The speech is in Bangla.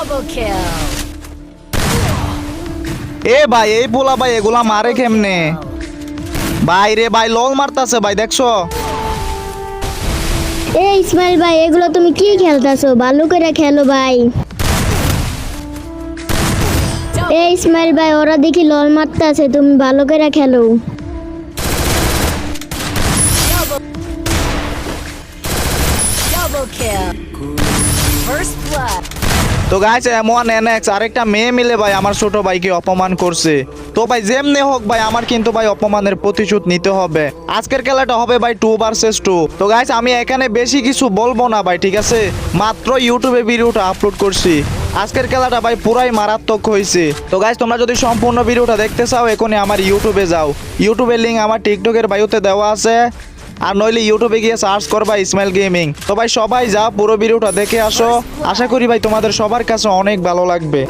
Double kill. এ ভাই এই পোলা ভাই এগুলা মারে কেমনে ভাই রে ভাই লল মারতাছে ভাই দেখছ এই ইসমাইল ভাই এগুলো তুমি কি খেলতাছো ভালো করে খেলো ভাই এই ইসমাইল ভাই ওরা দেখি লল মারতাছে তুমি ভালো করে খেলো Double kill. First blood. তো গাইস এমন এনএক্স আরেকটা মেয়ে মিলে ভাই আমার ছোট ভাইকে অপমান করছে। তো ভাই, যেমনে হোক ভাই, আমার কিন্তু ভাই অপমানের প্রতিশোধ নিতে হবে। আজকের খেলাটা হবে ভাই টু ভার্সেস টু তো গাইস আমি এখানে বেশি কিছু বলব না ভাই, ঠিক আছে? মাত্র ইউটিউবে ভিডিওটা আপলোড করছি। আজকের খেলাটা ভাই পুরাই মারাত্মক হয়েছে। তো গাইস তোমরা যদি সম্পূর্ণ ভিডিওটা দেখতে চাও, এখনই আমার ইউটিউবে যাও। ইউটিউবের লিঙ্ক আমার টিকটকের বায়ুতে দেওয়া আছে। আর নইলে ইউটিউবে গিয়ে সার্চ করবা ইসমাইল গেমিং তো ভাই সবাই যা পুরো ভিডিওটা দেখে আসো। আশা করি ভাই তোমাদের সবার কাছে অনেক ভালো লাগবে।